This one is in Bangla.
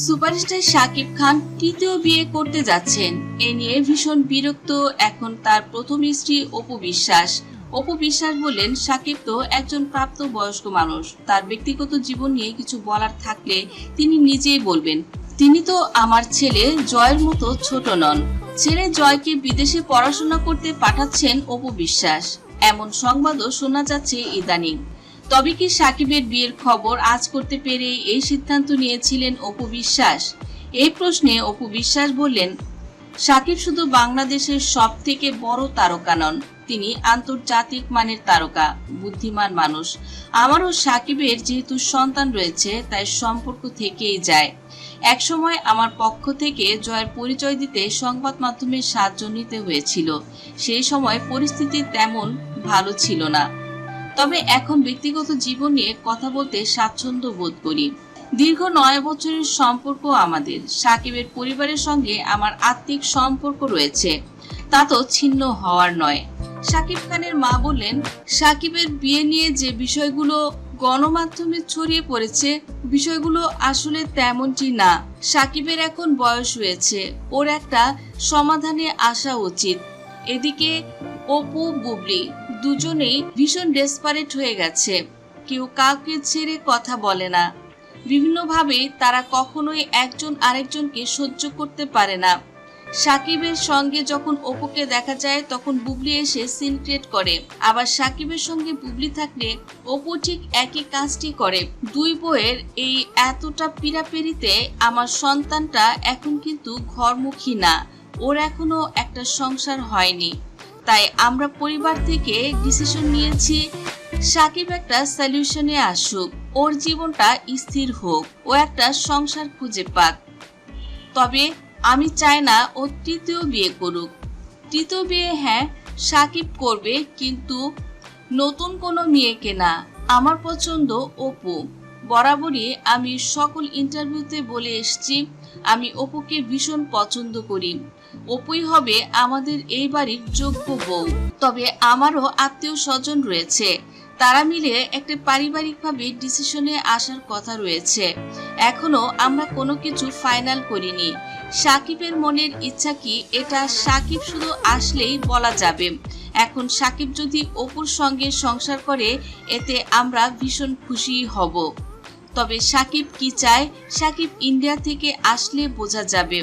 সুপারস্টার শাকিব খান তৃতীয় বিয়ে করতে যাচ্ছেন। এ নিয়ে ভীষণ বিরক্ত এখন তার প্রথম স্ত্রী অপু বিশ্বাস। অপু বিশ্বাস বললেন, শাকিব তো একজন প্রাপ্ত বয়স্ক মানুষ। তার ব্যক্তিগত জীবন নিয়ে কিছু বলার থাকলে তিনি নিজেই বলবেন, তিনি তো আমার ছেলে জয়ের মতো ছোট নন। ছেলে জয়কে বিদেশে পড়াশোনা করতে পাঠাচ্ছেন অপু বিশ্বাস। এমন সংবাদও শোনা যাচ্ছে ইদানিং। তবে কি সাকিবের বিয়ের খবর আজ করতে পেরে এই সিদ্ধান্ত নিয়েছিলেন অপু বিশ্বাস? এই প্রশ্নে অপু বিশ্বাস বললেন, সাকিব শুধু বাংলাদেশের সব থেকে বড় তারকা নন, তিনি আন্তর্জাতিক মানের তারকা, বুদ্ধিমান মানুষ। আমারও সাকিবের যেহেতু সন্তান রয়েছে, তাই সম্পর্ক থেকেই যায়। একসময় আমার পক্ষ থেকে জয়ের পরিচয় দিতে সংবাদ মাধ্যমে সাহায্য নিতে হয়েছিল। সেই সময় পরিস্থিতি তেমন ভালো ছিল না। তবে এখন ব্যক্তিগত জীবন নিয়ে কথা বলতে স্বাচ্ছন্দ্য বোধ করি। দীর্ঘ নয় বছরের সম্পর্ক আমাদের। সাকিবের পরিবারের সঙ্গে আমার আত্মিক সম্পর্ক রয়েছে। তা তো ছিন্ন হওয়ার নয়। সাকিব খানের মা বললেন, সাকিবের বিয়ে নিয়ে যে বিষয়গুলো গণমাধ্যমে ছড়িয়ে পড়েছে, বিষয়গুলো আসলে তেমনটি না। সাকিবের এখন বয়স হয়েছে। ওর একটা সমাধানে আসা উচিত। এদিকে অপু বুবলি দুজনেই ভীষণ ডেসপারেট হয়ে গেছে। কেউ কাউকে ছেড়ে কথা বলে না। বিভিন্নভাবে তারা কখনোই একজন আরেকজনকে সহ্য করতে পারে না। সাকিবের সঙ্গে যখন অপুকে দেখা যায়, তখন বুবলি এসে সিন ক্রিয়েট করে। আবার সাকিবের সঙ্গে বুবলি থাকলে অপু ঠিক একই কাজটি করে। দুই বইয়ের এই এতটা পীড়াপেরিতে আমার সন্তানটা এখন কিন্তু ঘরমুখী না। ওর এখনও একটা সংসার হয়নি। তাই আমরা পরিবার থেকে ডিসিশন নিয়েছি, সাকিব একটা সলিউশনে আসুক, ওর জীবনটা স্থির হোক, ও একটা সংসার খুঁজে পাক। তবে আমি চাই না ও তৃতীয় বিয়ে করুক। তৃতীয় বিয়ে হ্যাঁ সাকিব করবে, কিন্তু নতুন কোনো মেয়েকে না। আমার পছন্দ অপু। বরাবরই আমি সকল ইন্টারভিউতে বলে এসেছি, আমি অপুকে ভীষণ পছন্দ করি। অপুই হবে আমাদের এই বাড়ির যোগ্য বউ। তবে আমারও আত্মীয় স্বজন রয়েছে। তারা মিলে একটা পারিবারিকভাবে ডিসিশনে আসার কথা রয়েছে। এখনও আমরা কোনো কিছু ফাইনাল করিনি। সাকিবের মনের ইচ্ছা কি, এটা সাকিব শুধু আসলেই বলা যাবে। এখন সাকিব যদি অপুর সঙ্গে সংসার করে, এতে আমরা ভীষণ খুশি হব। তবে সাকিব কি চায় সাকিব ইন্ডিয়া থেকে আসলে বোঝা যাবে।